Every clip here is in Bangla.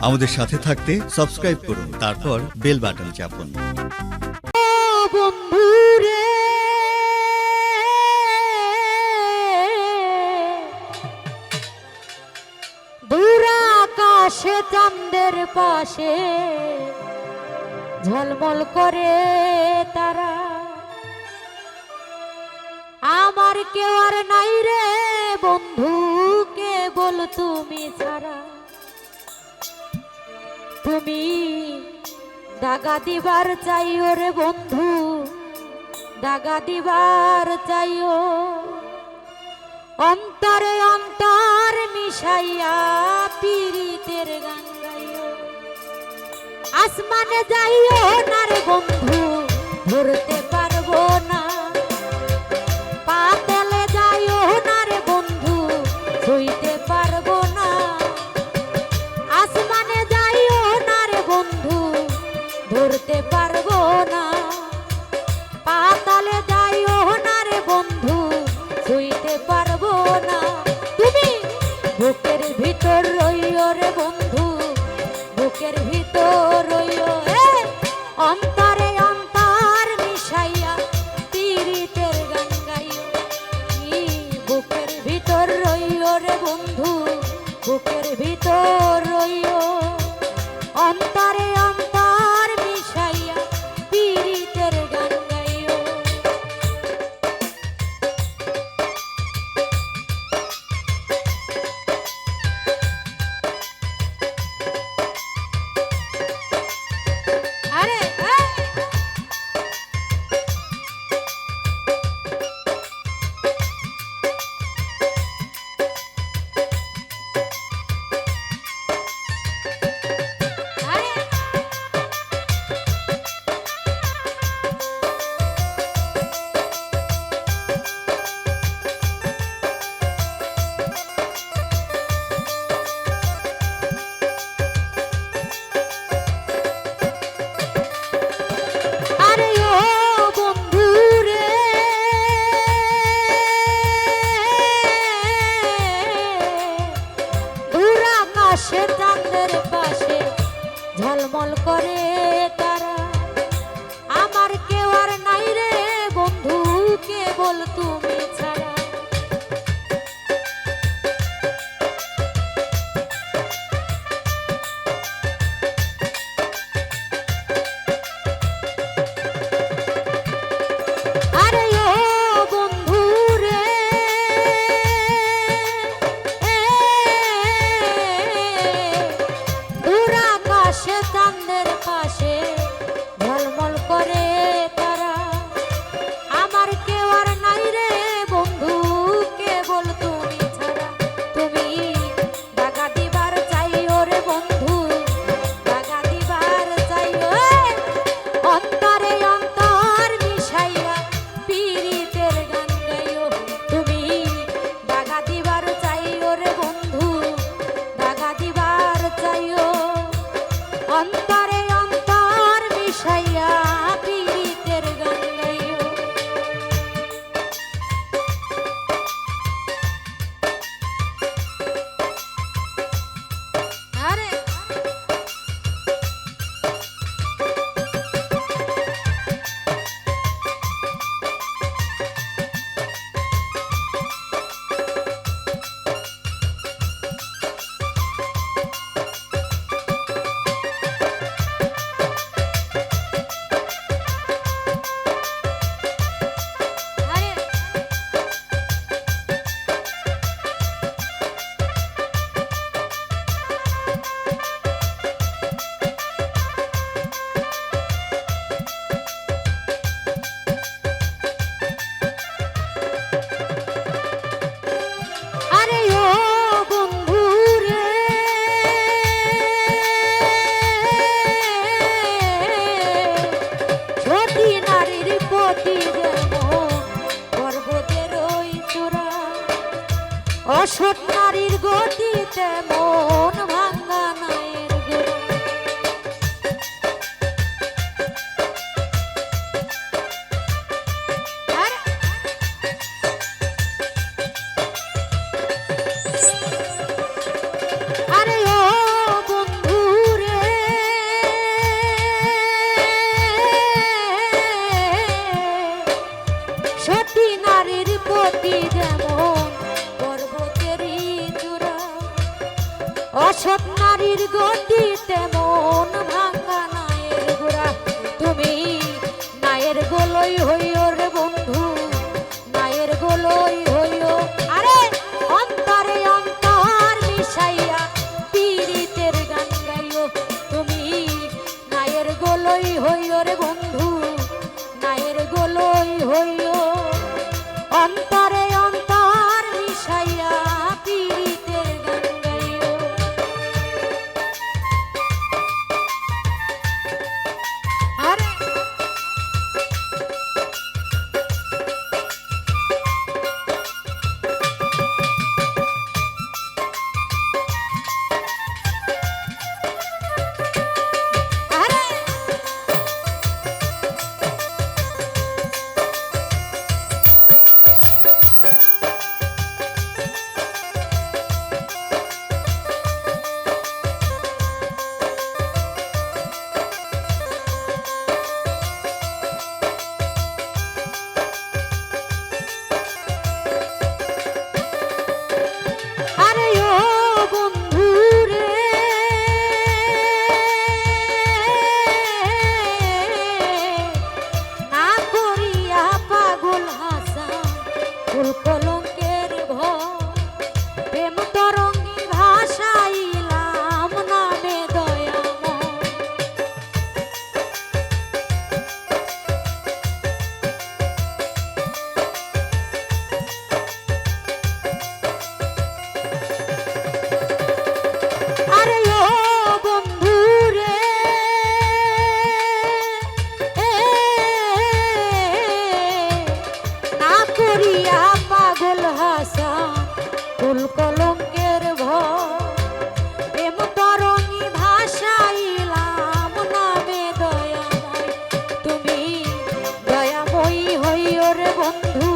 আমাদের সাথে থাকতে সাবস্ক্রাইব করুন, তারপর বেল বাটন চাপুন। বন্ধুরে দুরাকাশে পাশে ঝলমল করে তারা। আমার কেউ আর নাই রে বন্ধু, কেবল তুমি ছাড়া। তুমি দাগা দিবার চাইও রে বন্ধু, দাগা দিবার চাইও। অন্তরে অন্তর মিশাইয়া পীড়িতের গান গাইও। আসমানে যাইও না রে বন্ধু ধরতে করো মনের পাশে অসৎ নারীর গতিতে মন হইও রে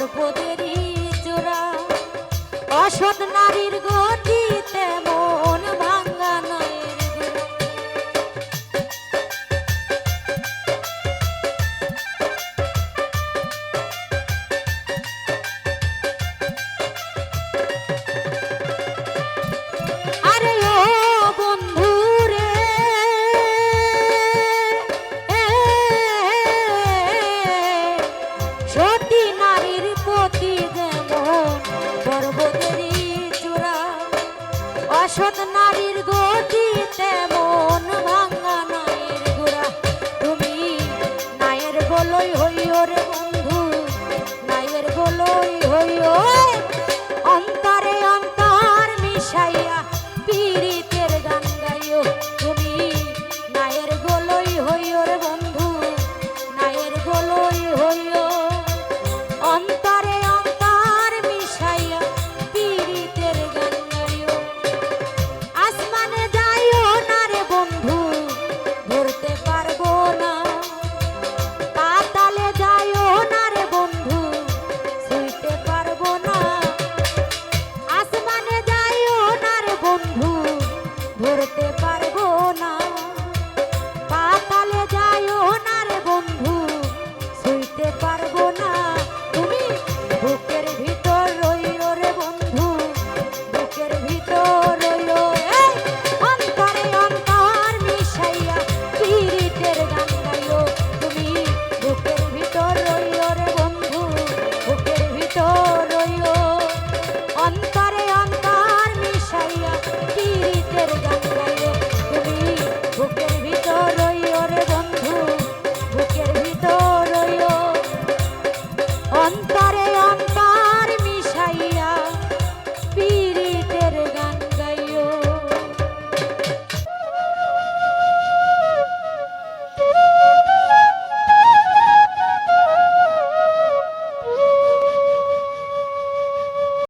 গর্ভদেরই চোরা অসৎ গো